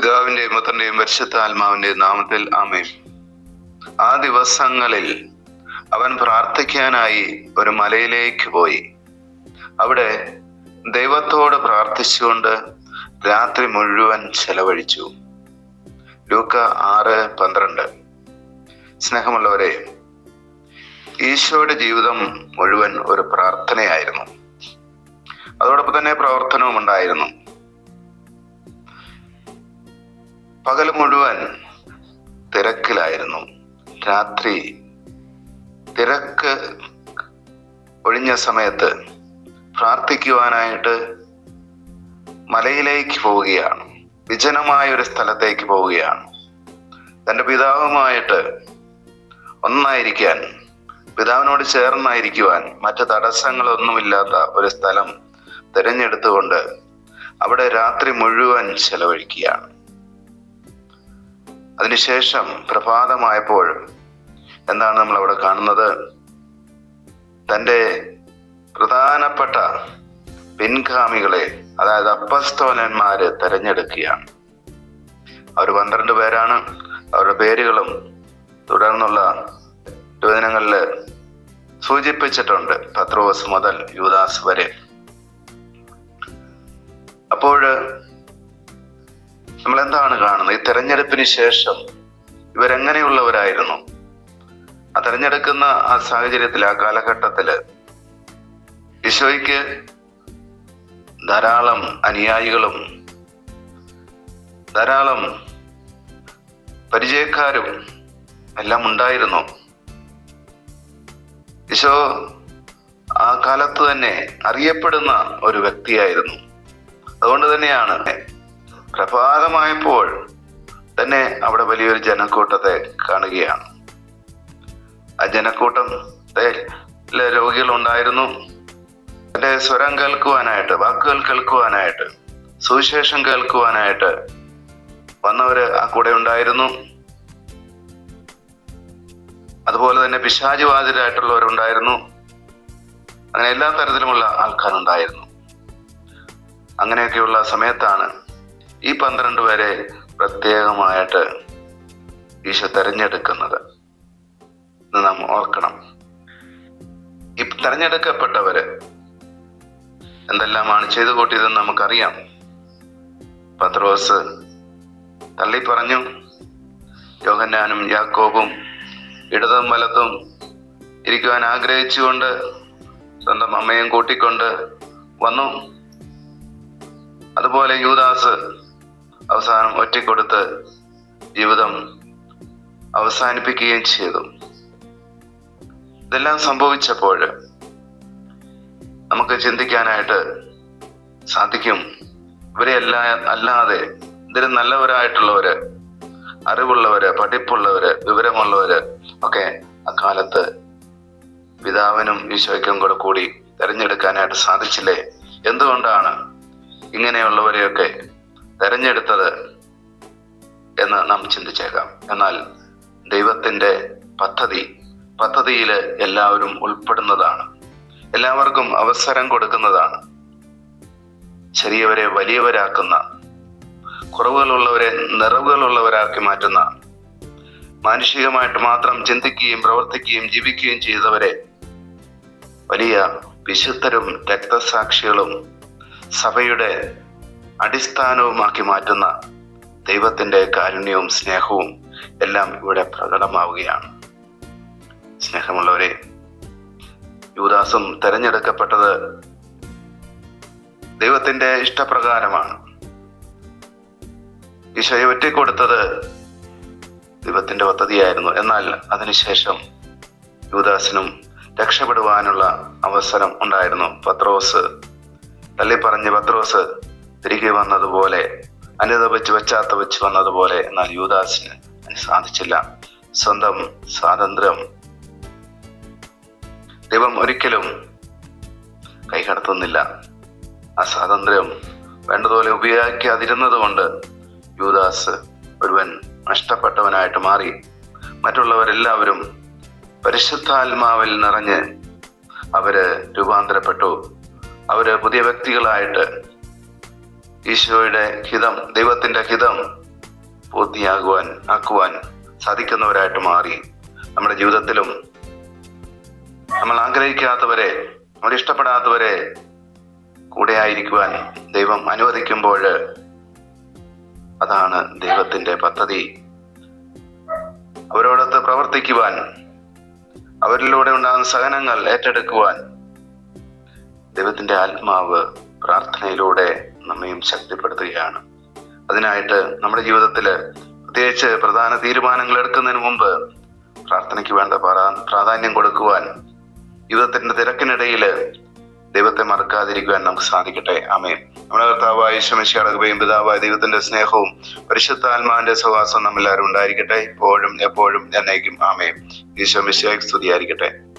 പിതാവിന്റെയും പുത്രന്റെയും പരിശുദ്ധ ആത്മാവിന്റെയും നാമത്തിൽ ആമേൻ. ആ ദിവസങ്ങളിൽ അവൻ പ്രാർത്ഥിക്കാനായി ഒരു മലയിലേക്ക് പോയി. അവിടെ ദൈവത്തോട് പ്രാർത്ഥിച്ചുകൊണ്ട് രാത്രി മുഴുവൻ ചെലവഴിച്ചു. ലൂക്ക ആറ് പന്ത്രണ്ട്. സ്നേഹമുള്ളവരെ ഈശോയുടെ ജീവിതം മുഴുവൻ ഒരു പ്രാർത്ഥനയായിരുന്നു. അതോടൊപ്പം തന്നെ പ്രവർത്തനവും ഉണ്ടായിരുന്നു. പകൽ മുഴുവൻ തിരക്കിലായിരുന്നു. രാത്രി തിരക്ക് ഒഴിഞ്ഞ സമയത്ത് പ്രാർത്ഥിക്കുവാനായിട്ട് മലയിലേക്ക് പോവുകയാണ്. വിജനമായ ഒരു സ്ഥലത്തേക്ക് പോവുകയാണ്. തന്റെ പിതാവുമായിട്ട് ഒന്നായിരിക്കാൻ പിതാവിനോട് ചേർന്നായിരിക്കുവാൻ മറ്റു തടസ്സങ്ങളൊന്നുമില്ലാത്ത ഒരു സ്ഥലം തിരഞ്ഞെടുത്തുകൊണ്ട് അവിടെ രാത്രി മുഴുവൻ ചെലവഴിക്കുകയാണ്. അതിനുശേഷം പ്രഭാതമായപ്പോൾ എന്താണ് നമ്മൾ അവിടെ കാണുന്നത്? തന്റെ പ്രധാനപ്പെട്ട പിൻഗാമികളെ അതായത് അപ്പസ്തോലന്മാര് തെരഞ്ഞെടുക്കുകയാണ്. അവർ പന്ത്രണ്ട് പേരാണ്. അവരുടെ പേരുകളും തുടർന്നുള്ള യുവജനങ്ങളിൽ സൂചിപ്പിച്ചിട്ടുണ്ട് പത്രോസ് മുതൽ യുവദാസ് വരെ. അപ്പോൾ നമ്മൾ എന്താണ് കാണുന്നത്? ഈ തെരഞ്ഞെടുപ്പിന് ശേഷം ഇവരെങ്ങനെയുള്ളവരായിരുന്നു? ആ തെരഞ്ഞെടുക്കുന്ന ആ സാഹചര്യത്തിൽ ആ കാലഘട്ടത്തിൽ ഈശോയ്ക്ക് ധാരാളം അനുയായികളും ധാരാളം പരിചയക്കാരും എല്ലാം ഉണ്ടായിരുന്നു. ഈശോ ആ കാലത്ത് തന്നെ അറിയപ്പെടുന്ന ഒരു വ്യക്തിയായിരുന്നു. അതുകൊണ്ട് തന്നെയാണ് പ്രഭാതമായപ്പോൾ തന്നെ അവിടെ വലിയൊരു ജനക്കൂട്ടത്തെ കാണുകയാണ്. ആ ജനക്കൂട്ടത്തെ രോഗികൾ ഉണ്ടായിരുന്നു തന്റെ സ്വരം കേൾക്കുവാനായിട്ട് വാക്കുകൾ കേൾക്കുവാനായിട്ട് സുവിശേഷം കേൾക്കുവാനായിട്ട് വന്നവര് ആ കൂടെ ഉണ്ടായിരുന്നു. അതുപോലെ തന്നെ പിശാചുവാതിരായിട്ടുള്ളവരുണ്ടായിരുന്നു അങ്ങനെ എല്ലാ തരത്തിലുമുള്ള ആൾക്കാരുണ്ടായിരുന്നു. അങ്ങനെയൊക്കെയുള്ള സമയത്താണ് ഈ പന്ത്രണ്ട് പേരെ പ്രത്യേകമായിട്ട് ഈശോ തെരഞ്ഞെടുക്കുന്നത്. നാം ഓർക്കണം. ഈ തെരഞ്ഞെടുക്കപ്പെട്ടവര് എന്തെല്ലാമാണ് ചെയ്തു കൂട്ടിയതെന്ന് നമുക്കറിയാം. പത്രോസ് തള്ളി പറഞ്ഞു യോഹന്നാനും യാക്കോബും ഇടതും വലത്തും ഇരിക്കുവാൻ ആഗ്രഹിച്ചുകൊണ്ട് സ്വന്തം അമ്മയും കൂട്ടിക്കൊണ്ട് വന്നു. അതുപോലെ യൂദാസ് അവസാനം ഒറ്റക്കൊടുത്ത് ജീവിതം അവസാനിപ്പിക്കുകയും ചെയ്തു. ഇതെല്ലാം സംഭവിച്ചപ്പോൾ നമുക്ക് ചിന്തിക്കാനായിട്ട് സാധിക്കും. ഇവരെ എല്ലാ അല്ലാതെ ഇതിൽ നല്ലവരായിട്ടുള്ളവര് അറിവുള്ളവര് പഠിപ്പുള്ളവര് വിവരമുള്ളവര് ഒക്കെ അക്കാലത്ത് പിതാവിനും ഈശോയ്ക്കും കൂടെ കൂടി തെരഞ്ഞെടുക്കാനായിട്ട് സാധിച്ചില്ലേ? എന്തുകൊണ്ടാണ് ഇങ്ങനെയുള്ളവരെയൊക്കെ തെരഞ്ഞെടുത്തത് എന്ന് നാം ചിന്തിച്ചേക്കാം. എന്നാൽ ദൈവത്തിന്റെ പദ്ധതി പദ്ധതിയിൽ എല്ലാവരും ഉൾപ്പെടുന്നതാണ്. എല്ലാവർക്കും അവസരം കൊടുക്കുന്നതാണ്. ചെറിയവരെ വലിയവരാക്കുന്ന കുറവുകളുള്ളവരെ നിറവുകളുള്ളവരാക്കി മാറ്റുന്ന മാനുഷികമായിട്ട് മാത്രം ചിന്തിക്കുകയും പ്രവർത്തിക്കുകയും ജീവിക്കുകയും ചെയ്തവരെ വലിയ വിശുദ്ധരും രക്തസാക്ഷികളും സഭയുടെ അടിസ്ഥാനവുമാക്കി മാറ്റുന്ന ദൈവത്തിന്റെ കാരുണ്യവും സ്നേഹവും എല്ലാം ഇവിടെ പ്രകടമാവുകയാണ്. സ്നേഹമുള്ളവരെ യുവദാസും തെരഞ്ഞെടുക്കപ്പെട്ടത് ദൈവത്തിന്റെ ഇഷ്ടപ്രകാരമാണ്. ഈശോയെ ഒറ്റക്കൊടുത്തത് ദൈവത്തിന്റെ പദ്ധതിയായിരുന്നു. എന്നാൽ അതിനുശേഷം യുവദാസിനും രക്ഷപ്പെടുവാനുള്ള അവസരം ഉണ്ടായിരുന്നു. പത്രോസ് തള്ളി പറഞ്ഞ് പത്രോസ് തിരികെ വന്നതുപോലെ അനിത വെച്ച് വെച്ചാത്ത വെച്ച് വന്നതുപോലെ എന്നാൽ അതിന് സാധിച്ചില്ല. സ്വന്തം സ്വാതന്ത്ര്യം ദൈവം ഒരിക്കലും കൈകടത്തുന്നില്ല. ആ സ്വാതന്ത്ര്യം വേണ്ടതുപോലെ ഉപയോഗിക്കാതിരുന്നത് കൊണ്ട് യൂദാസ് ഒരുവൻ നഷ്ടപ്പെട്ടവനായിട്ട് മാറി. മറ്റുള്ളവരെല്ലാവരും പരിശുദ്ധാത്മാവിൽ നിറഞ്ഞ് അവർ രൂപാന്തരപ്പെട്ടു. അവർ പുതിയ വ്യക്തികളായിട്ട് ഈശോയുടെ ഹിതം ദൈവത്തിന്റെ ഹിതം പൂർത്തിയാകുവാൻ ആക്കുവാൻ സാധിക്കുന്നവരായിട്ട് മാറി നമ്മുടെ ജീവിതത്തിലും. നമ്മൾ ആഗ്രഹിക്കാത്തവരെ നമ്മൾ ഇഷ്ടപ്പെടാത്തവരെ കൂടെ ആയിരിക്കുവാൻ ദൈവം അനുവദിക്കുമ്പോൾ അതാണ് ദൈവത്തിന്റെ പദ്ധതി. അവരോടൊത്ത് പ്രവർത്തിക്കുവാൻ അവരിലൂടെ ഉണ്ടാകുന്ന സഹനങ്ങൾ ഏറ്റെടുക്കുവാൻ ദൈവത്തിന്റെ ആത്മാവ് പ്രാർത്ഥനയിലൂടെ നമ്മയും ശക്തിപ്പെടുത്തുകയാണ്. അതിനായിട്ട് നമ്മുടെ ജീവിതത്തിൽ പ്രത്യേകിച്ച് പ്രധാന തീരുമാനങ്ങൾ എടുക്കുന്നതിന് മുമ്പ് പ്രാർത്ഥനയ്ക്ക് വേണ്ട പ്രാധാന്യം കൊടുക്കുവാൻ ജീവിതത്തിന്റെ തിരക്കിനിടയിൽ ദൈവത്തെ മറക്കാതിരിക്കുവാൻ നമുക്ക് സാധിക്കട്ടെ. അമേ നമ്മുടെ കർത്താവായ ശമിശയുടെ കൃപയും പിതാവായ ദൈവത്തിന്റെ സ്നേഹവും പരിശുദ്ധ ആത്മാവിന്റെ സഹവാസം നമ്മളെല്ലാവരും ഉണ്ടായിരിക്കട്ടെ. ഇപ്പോഴും എപ്പോഴും എന്നേക്കും. ആമേ ഈശോ മിശിയായി സ്തുതിയായിരിക്കട്ടെ.